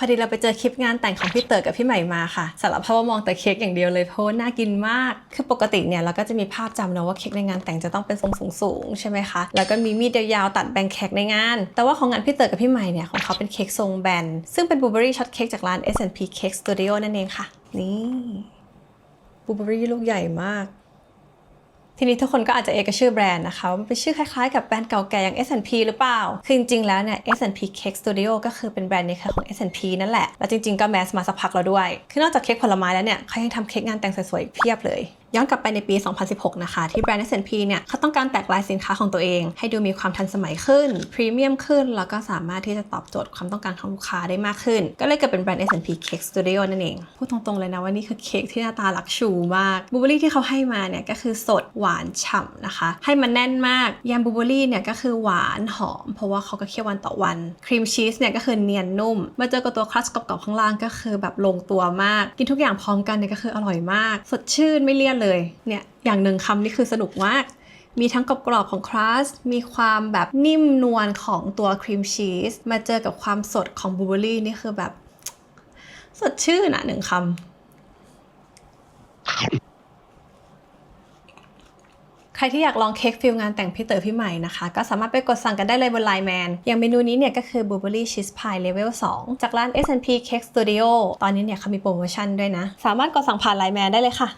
พอดีเราไปเจอคลิปงานแต่งของพี่เต๋อกับพี่ใหม่มาค่ะสารภาพว่ามองแต่เค้กอย่างเดียวเลยเพราะว่าน่ากินมาก คือปกติเนี่ยเราก็จะมีภาพจำเนอะว่าเค้กในงานแต่งจะต้องเป็นทรงสูงๆใช่ไหมคะแล้วก็มีมีดยาวๆตัดแบ่งเค้กในงาน แต่ว่าของงานพี่เต๋อกับพี่ใหม่เนี่ยของเขาเป็นเค้กทรงแบนซึ่งเป็นบลูเบอรี่ช็อตเค้กจากร้าน S&P Cake Studio นั่นเองค่ะ นี่บลูเบอรี่ลูกใหญ่มาก ทีนี้ทุกคนก็อาจจะเอกชื่อแบรนด์นะคะมันเป็นชื่อคล้ายๆกับแบรนด์เก่าแก่อย่าง S&P หรือเปล่า คือจริงๆแล้วเนี่ย S&P Cake Studio ก็คือเป็นแบรนด์ในเครือของ S&P นั่นแหละ แล้วจริงๆก็แมสมาสักพักแล้วด้วย คือนอกจากเค้กผลไม้แล้วเนี่ยเขายังทำเค้กงานแต่งสวยๆเพียบเลยย้อนกลับไปในปี 2016 นะคะ ที่แบรนด์ S&P เนี่ยเขาต้องการแตกลายสินค้าของตัวเอง ให้ดูมีความทันสมัยขึ้น พรีเมียมขึ้น แล้วก็สามารถที่จะตอบโจทย์ความต้องการของลูกค้าได้มากขึ้น ก็เลยเกิดเป็นแบรนด์ S&P Cake Studio นั่นเอง พูดตรงๆเลยนะว่านี่คือเค้กที่หน้าตาลักชูมากบูเบอรี่ที่เขาให้มาเนี่ยก็คือสดหวานฉ่ำนะคะ ให้มันแน่นมากยำบูเบอรี่เนี่ยก็คือหวานหอม เพราะว่าเขาก็เคี่ยววันต่อวันครีมชีสเนี่ยก็คือเนียนนุ่มมาเจอกับตัวครัสกรอบๆข้างล่างก็คือแบบลงตัวมาก กินทุกอย่างพร้อมกันเนี่ยก็คืออร่อยมาก สดชื่นไม่เลี่ยนเลยเนี่ยอย่างหนึ่งคำนี่คือสนุกมาก มีทั้งกรอบๆของครัสมีความแบบนิ่มนวลของตัวครีมชีสมาเจอกับความสดของบลูเบอรี่นี่คือแบบ สดชื่นอะหนึ่งคำใครที่อยากลองเค้กฟิลงานแต่งพี่เต๋อพี่ใหม่นะคะ ก็สามารถไปกดสั่งกันได้เลยบนไลน์แมนอย่างเมนูนี้เนี่ยก็คือ Blueberry Cheese Pie Level 2จากร้าน S&P Cake Studio ตอนนี้เนี่ยเขามีโปรโมชั่นด้วยนะ สามารถกดสั่งผ่านไลน์แมนได้เลยค่ะ